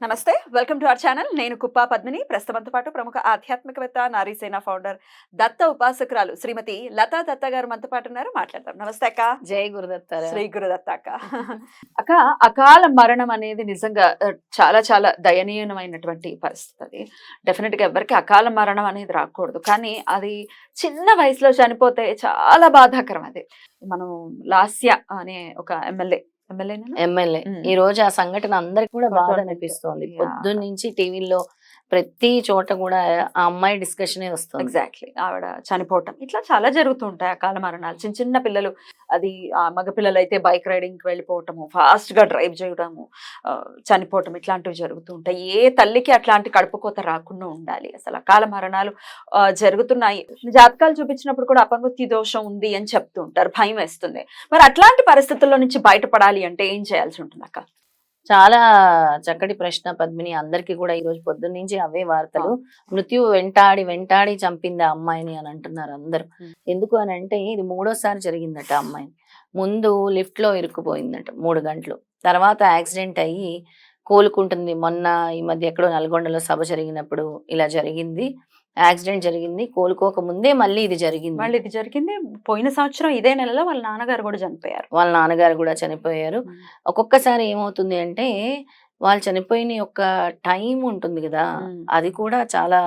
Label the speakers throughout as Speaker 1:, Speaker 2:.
Speaker 1: నమస్తే welcome to our channel. నేను కుప్పా పద్మిని. ప్రస్తుతంతో పాటు ప్రముఖ ఆధ్యాత్మికవేత్త నారీసేన ఫౌండర్ దత్త ఉపాసకురాలు శ్రీమతి లతా దత్త గారు మనతో పాటు ఉన్నారు. మాట్లాడదాం. నమస్తే అక్క.
Speaker 2: జై గురుదత్త
Speaker 1: శ్రీ గురుదత్త అక్క. అక్క అకాల మరణం అనేది నిజంగా చాలా చాలా దయనీయమైనటువంటి పరిస్థితి అది. డెఫినెట్గా ఎవరికి అకాల మరణం అనేది రాకూడదు. కానీ అది చిన్న వయసులో చనిపోతే చాలా బాధాకరం అది. మనం లాస్య అనే ఒక ఎమ్మెల్యే
Speaker 2: ఎమ్మెల్యే. ఈ రోజు ఆ సంఘటన అందరికి కూడా బాధ. అనిపిస్తోంది. పొద్దున్న నుంచి టీవీలో ప్రతి చోట కూడా ఆ అమ్మాయి డిస్కషనే వస్తుంది.
Speaker 1: ఎగ్జాక్ట్లీ. ఆవిడ చనిపోవటం. ఇట్లా చాలా జరుగుతూ ఉంటాయి అకాల మరణాలు. చిన్న చిన్న పిల్లలు అది ఆ మగ పిల్లలు అయితే బైక్ రైడింగ్కి వెళ్ళిపోవటము ఫాస్ట్గా డ్రైవ్ చేయడము చనిపోవటం ఇట్లాంటివి జరుగుతూ ఉంటాయి ఏ తల్లికి అట్లాంటి కడుపు కోత రాకుండా ఉండాలి. అసలు అకాల మరణాలు జరుగుతున్నాయి. జాతకాలు చూపించినప్పుడు కూడా అపమృత్యు దోషం ఉంది అని చెప్తూ ఉంటారు భయం వేస్తుంది. మరి అట్లాంటి పరిస్థితుల్లో నుంచి బయటపడాలి అంటే ఏం చేయాల్సి ఉంటుంది అక్క?
Speaker 2: చాలా చక్కటి ప్రశ్న పద్మిని. అందరికి కూడా ఈ రోజు పొద్దున్న నుంచి అవే వార్తలు. మృత్యు వెంటాడి వెంటాడి చంపింది ఆ అమ్మాయిని అని అంటున్నారు అందరూ. ఎందుకు అని అంటే ఇది మూడోసారి జరిగిందట అమ్మాయిని. ముందు లిఫ్ట్లో ఇరుక్కుపోయిందట మూడు గంటలు. తర్వాత యాక్సిడెంట్ అయ్యి కోలుకుంటుంది. మొన్న ఈ మధ్య ఎక్కడో నల్గొండలో సభ జరిగినప్పుడు ఇలా జరిగింది. యాక్సిడెంట్ జరిగింది. కోలుకోక ముందే మళ్ళీ ఇది జరిగింది.
Speaker 1: మళ్ళీ ఇది జరిగింది. పోయిన సంవత్సరం ఇదే నెలలో వాళ్ళ నాన్నగారు కూడా చనిపోయారు.
Speaker 2: వాళ్ళ నాన్నగారు కూడా చనిపోయారు. ఒక్కొక్కసారి ఏమవుతుంది అంటే వాళ్ళు చనిపోయిన యొక్క టైం ఉంటుంది కదా. అది కూడా చాలా.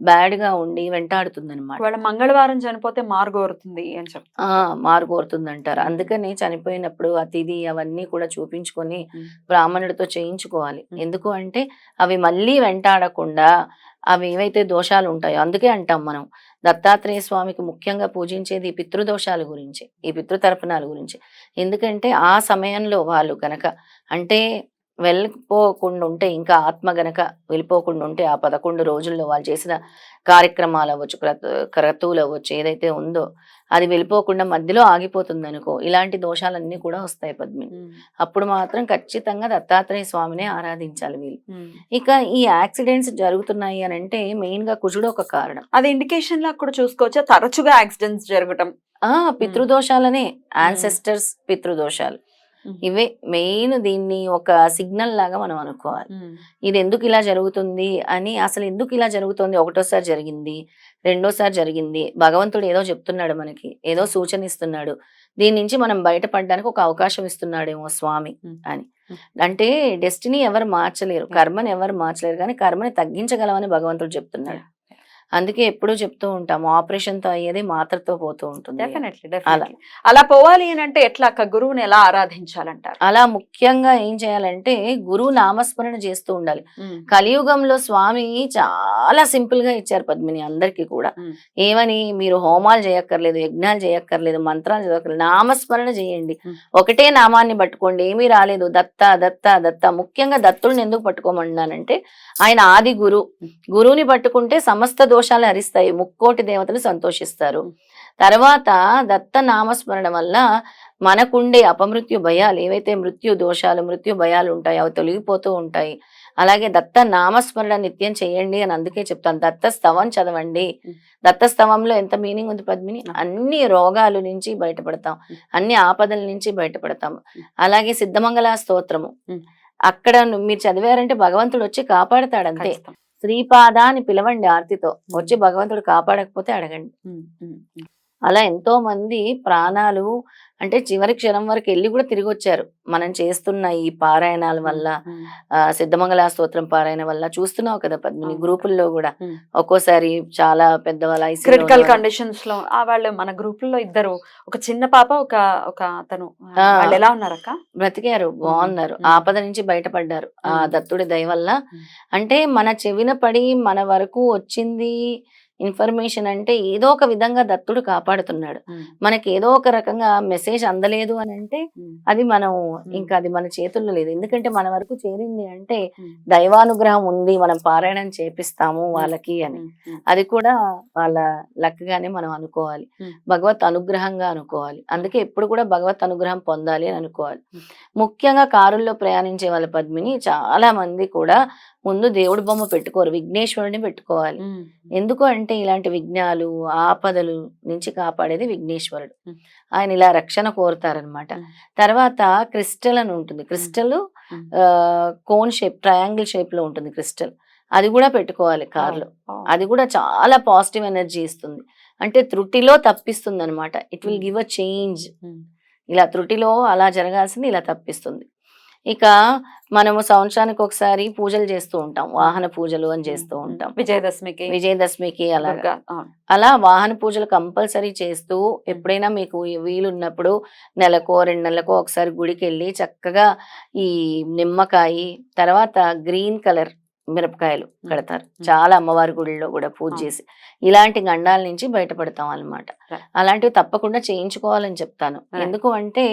Speaker 2: బ్యాడ్గా ఉండి వెంటాడుతుంది అనమాట
Speaker 1: వాళ్ళ మంగళవారం చనిపోతే మార్గోరుతుంది అని చెప్తారు
Speaker 2: ఆ మారు కోరుతుంది అంటారు అందుకని చనిపోయినప్పుడు అతిథి అవన్నీ కూడా చూపించుకొని. బ్రాహ్మణుడితో చేయించుకోవాలి. ఎందుకు అంటే అవి మళ్ళీ వెంటాడకుండా అవి ఏవైతే దోషాలు ఉంటాయో అందుకే అంటాం మనం దత్తాత్రేయ స్వామికి ముఖ్యంగా పూజించేది ఈ పితృదోషాల గురించి ఈ పితృతర్పణాల గురించి ఎందుకంటే ఆ సమయంలో వాళ్ళు గనక అంటే వెళ్ళిపోకుండా ఉంటే ఇంకా ఆత్మ గనక వెళ్ళిపోకుండా ఉంటే ఆ పదకొండు రోజుల్లో వాళ్ళు చేసిన కార్యక్రమాలు అవ్వచ్చు క్రతు క్రతువులు అవ్వచ్చు ఏదైతే ఉందో అది వెళ్ళిపోకుండా మధ్యలో ఆగిపోతుంది అనుకో ఇలాంటి దోషాలన్నీ కూడా వస్తాయి పద్మిని. అప్పుడు మాత్రం ఖచ్చితంగా దత్తాత్రేయ స్వామినే ఆరాధించాలి వీళ్ళు. ఇక ఈ యాక్సిడెంట్స్ జరుగుతున్నాయి అని అంటే మెయిన్గా కుజుడు ఒక కారణం.
Speaker 1: అది ఇండికేషన్ లా కూడా చూసుకోవచ్చా? తరచుగా యాక్సిడెంట్స్ జరగటం.
Speaker 2: ఆ పితృదోషాలనే యాన్సెస్టర్స్ పితృదోషాలు. ఇవే మెయిన్ దీన్ని ఒక సిగ్నల్ లాగా మనం అనుకోవాలి. ఇది ఎందుకు ఇలా జరుగుతుంది అని అసలు ఎందుకు ఇలా జరుగుతుంది? ఒకటోసారి జరిగింది రెండోసారి జరిగింది భగవంతుడు ఏదో చెప్తున్నాడు మనకి ఏదో సూచన ఇస్తున్నాడు దీని నుంచి మనం బయటపడడానికి ఒక అవకాశం ఇస్తున్నాడేమో స్వామి. అని. అంటే డెస్టినీ ఎవరు మార్చలేరు. కర్మని ఎవరు మార్చలేరు కానీ కర్మని తగ్గించగలమని భగవంతుడు చెప్తున్నాడు. అందుకే ఎప్పుడూ చెప్తూ ఉంటాము. ఆపరేషన్తో అయ్యేది మాత్రతో పోతూ ఉంటుంది.
Speaker 1: Definitely definitely. అలా పోవాలి అని అంటే ఎట్లా? గురువుని ఎలా ఆరాధించాలంటారు?
Speaker 2: అలా ముఖ్యంగా ఏం చేయాలంటే గురువు నామస్మరణ చేస్తూ ఉండాలి. కలియుగంలో స్వామి చాలా సింపుల్గా ఇచ్చారు పద్మిని అందరికీ కూడా. ఏమని? మీరు హోమాలు చేయక్కర్లేదు యజ్ఞాలు చేయక్కర్లేదు మంత్రాలు చదవక్కర్లేదు నామస్మరణ చేయండి. ఒకటే నామాన్ని పట్టుకోండి. ఏమీ రాలేదు. దత్త దత్త దత్త. ముఖ్యంగా దత్తుల్ని ఎందుకు పట్టుకోమన్నానంటే ఆయన ఆది గురు. గురువుని పట్టుకుంటే సమస్త దోషాలు హరిస్తాయి ముక్కోటి దేవతలు సంతోషిస్తారు. తర్వాత దత్త నామస్మరణ వల్ల మనకుండే అపమృత్యు భయాలు ఏవైతే మృత్యు దోషాలు మృత్యు భయాలు ఉంటాయో అవి తొలగిపోతూ ఉంటాయి అలాగే దత్త నామస్మరణ నిత్యం చేయండి అని అందుకే చెప్తాను దత్త స్తవం చదవండి. దత్త స్తవంలో ఎంత మీనింగ్ ఉంది పద్మిని. అన్ని రోగాలు నుంచి బయటపడతాం. అన్ని ఆపదల నుంచి బయటపడతాం అలాగే సిద్ధమంగళ స్తోత్రము. అక్కడ మీరు చదివారంటే భగవంతుడు వచ్చి కాపాడతాడు అంతే. శ్రీపాద అని పిలవండి ఆర్తితో. వచ్చి భగవంతుడు కాపాడకపోతే అడగండి. అలా ఎంతో మంది ప్రాణాలు అంటే చివరి క్షణం వరకు వెళ్ళి కూడా తిరిగి వచ్చారు మనం చేస్తున్న ఈ పారాయణాల వల్ల సిద్ధమంగళ స్తోత్రం పారాయణ వల్ల చూస్తున్నావు కదా పద్మిని. గ్రూపుల్లో కూడా. ఒక్కోసారి చాలా పెద్దవాళ్ళ
Speaker 1: క్రిటికల్. కండిషన్స్లో ఆ వాళ్ళు మన గ్రూప్లో ఇద్దరు ఒక చిన్న పాప ఒక ఒక అతను ఎలా ఉన్నారక్క
Speaker 2: బ్రతికారు బాగున్నారు. ఆపద నుంచి బయటపడ్డారు ఆ. దత్తుడి దయ వల్ల. అంటే మన చెవిన పడి మన వరకు వచ్చింది ఇన్ఫర్మేషన్ అంటే ఏదో ఒక విధంగా దత్తుడు కాపాడుతున్నాడు. మనకి ఏదో ఒక రకంగా మెసేజ్ అందలేదు అని అంటే అది మనం ఇంకా అది మన చేతుల్లో లేదు. ఎందుకంటే మన వరకు చేరింది అంటే దైవానుగ్రహం ఉంది మనం పారాయణం చేపిస్తాము వాళ్ళకి అని. అది కూడా వాళ్ళ లక్కగానే మనం అనుకోవాలి. భగవత్ అనుగ్రహంగా అనుకోవాలి. అందుకే ఎప్పుడు కూడా భగవత్ అనుగ్రహం పొందాలి అని అనుకోవాలి. ముఖ్యంగా కారుల్లో ప్రయాణించే వాళ్ళ పద్మిని చాలా మంది కూడా ముందు దేవుడి బొమ్మ పెట్టుకోరు విఘ్నేశ్వరుని పెట్టుకోవాలి. ఎందుకు అంటే ఇలాంటి విఘ్నాలు ఆపదలు నుంచి కాపాడేది విఘ్నేశ్వరుడు. ఆయన ఇలా రక్షణ కోరుతారనమాట. తర్వాత క్రిస్టల్ అని ఉంటుంది. క్రిస్టల్. కోన్ షేప్ ట్రయాంగిల్ షేప్లో ఉంటుంది క్రిస్టల్. అది కూడా పెట్టుకోవాలి కార్లో. అది కూడా చాలా పాజిటివ్ ఎనర్జీ ఇస్తుంది. అంటే త్రుటిలో తప్పిస్తుంది అనమాట it will. Give a change. ఇలా త్రుటిలో అలా జరగాల్సింది ఇలా తప్పిస్తుంది. ఇక మనము సంవత్సరానికి ఒకసారి పూజలు చేస్తూ ఉంటాం. వాహన పూజలు అని చేస్తూ ఉంటాం.
Speaker 1: విజయదశమికి.
Speaker 2: విజయదశమికి అలాగా. అలా వాహన పూజలు కంపల్సరీ చేస్తూ ఎప్పుడైనా మీకు వీలున్నప్పుడు నెలకో రెండు నెలలకో ఒకసారి గుడికి వెళ్ళి చక్కగా ఈ నిమ్మకాయ తర్వాత గ్రీన్ కలర్ మిరపకాయలు కడతారు చాలా అమ్మవారి గుడిలో కూడా పూజ. చేసి ఇలాంటి గండాల నుంచి బయటపడతాం అన్నమాట
Speaker 1: Right.
Speaker 2: అలాంటివి తప్పకుండా చేయించుకోవాలని చెప్తాను. ఎందుకు అంటే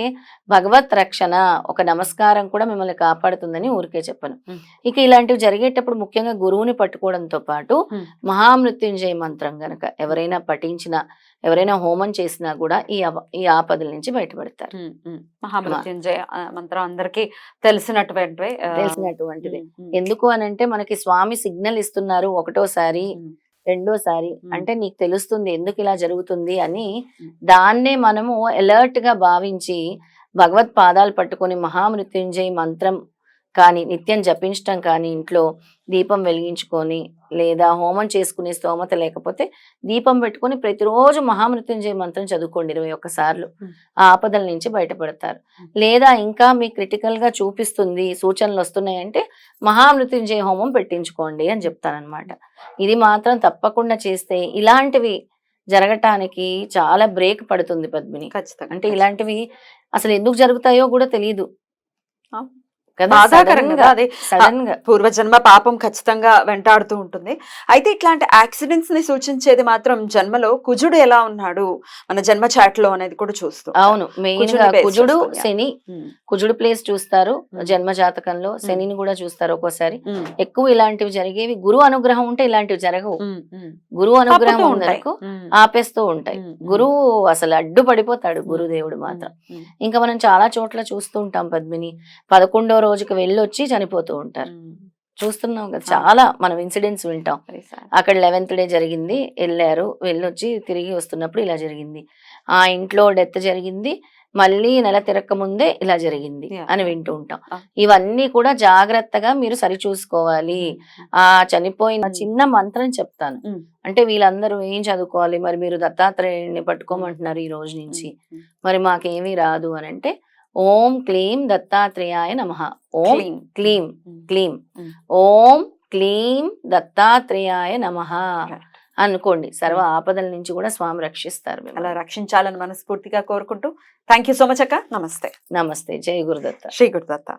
Speaker 2: భగవత్ రక్షణ ఒక నమస్కారం కూడా మిమ్మల్ని కాపాడుతుందని ఊరికే చెప్పను. ఇక ఇలాంటివి జరిగేటప్పుడు ముఖ్యంగా గురువుని పట్టుకోవడంతో పాటు. మహామృత్యుంజయ మంత్రం గనక ఎవరైనా పఠించినా ఎవరైనా హోమం చేసినా కూడా ఈ ఈ ఆపదల నుంచి బయటపడతారు.
Speaker 1: మహామృత్యుంజయ మంత్రం అందరికి తెలిసినటువంటి ఆ,
Speaker 2: తెలిసినటువంటిది ఎందుకు అని అంటే మనకి స్వామి సిగ్నల్ ఇస్తున్నారు ఒకటోసారి రెండోసారి. అంటే నీకు తెలుస్తుంది ఎందుకు ఇలా జరుగుతుంది అని. దాన్నే మనము అలర్ట్గా భావించి భగవత్ పాదాలు పట్టుకొని మహామృత్యుంజయ మంత్రం కానీ నిత్యం జపించటం కానీ ఇంట్లో దీపం వెలిగించుకొని లేదా హోమం చేసుకునే స్తోమత లేకపోతే దీపం పెట్టుకొని ప్రతిరోజు మహామృత్యుంజయ మంత్రం చదువుకోండి ఇరవై ఒక్కసార్లు. ఆ ఆపదల నుంచి బయటపడతారు. లేదా ఇంకా మీ క్రిటికల్గా చూపిస్తుంది సూచనలు వస్తున్నాయంటే మహామృత్యుంజయ హోమం పెట్టించుకోండి అని చెప్తానన్నమాట ఇది మాత్రం తప్పకుండా చేస్తే ఇలాంటివి జరగటానికి చాలా బ్రేక్ పడుతుంది పద్మిని.
Speaker 1: ఖచ్చితంగా
Speaker 2: అంటే ఇలాంటివి అసలు ఎందుకు జరుగుతాయో కూడా తెలియదు
Speaker 1: బాధాకరం కదా అది
Speaker 2: సడన్గా.
Speaker 1: పూర్వజన్మ పాపం ఖచ్చితంగా వెంటాడుతూ ఉంటుంది. అయితే ఇట్లాంటి యాక్సిడెంట్స్ని సూచించేది మాత్రం జన్మలో కుజుడు ఎలా ఉన్నాడు? మన జన్మ చాట్లో అనేది కూడా చూస్తూ
Speaker 2: అవును. మెయిన్ కుజుడు. శని. కుజుడు ప్లేస్ చూస్తారు. జన్మ జాతకంలో. శనిని కూడా చూస్తారు ఒక్కోసారి. ఎక్కువ ఇలాంటివి జరిగేవి గురు అనుగ్రహం ఉంటే ఇలాంటివి జరగవు. గురువు అనుగ్రహం
Speaker 1: ఉమ్,
Speaker 2: ఆపేస్తూ ఉంటాయి. గురువు అసలు అడ్డు పడిపోతాడు గురుదేవుడు మాత్రం. ఇంకా మనం చాలా చోట్ల చూస్తూ ఉంటాం పద్మిని. పదకొండో రోజుకి వెళ్ళొచ్చి చనిపోతూ ఉంటారు చూస్తున్నాం కదా. చాలా మనం ఇన్సిడెంట్స్ వింటాం. అక్కడ లెవెన్త్ డే జరిగింది వెళ్ళారు వెళ్ళొచ్చి తిరిగి వస్తున్నప్పుడు ఇలా జరిగింది ఆ ఇంట్లో డెత్ జరిగింది మళ్ళీ నెల తిరక్క ముందే ఇలా జరిగింది. అని వింటూ ఉంటాం. ఇవన్నీ కూడా జాగ్రత్తగా మీరు సరి చూసుకోవాలి ఆ చనిపోయిన. చిన్న మంత్రం చెప్తాను. అంటే వీళ్ళందరూ ఏం చదువుకోవాలి మరి మీరు దత్తాత్రేయుని పట్టుకోమంటున్నారు ఈ రోజు నుంచి మరి మాకేమీ రాదు అని అంటే ఓం క్లీం దత్తాత్రేయాయ నమ. ఓం. క్లీం. క్లీం. ఓం క్లీం దత్తాత్రేయాయ నమ. అనుకోండి సర్వ ఆపదల నుంచి కూడా స్వామి రక్షిస్తారు.
Speaker 1: అలా రక్షించాలని మనస్ఫూర్తిగా కోరుకుంటూ థ్యాంక్ యూ సో మచ్ అక్క. నమస్తే.
Speaker 2: నమస్తే. జై గురుదత్త.
Speaker 1: శ్రీ గురుదత్త.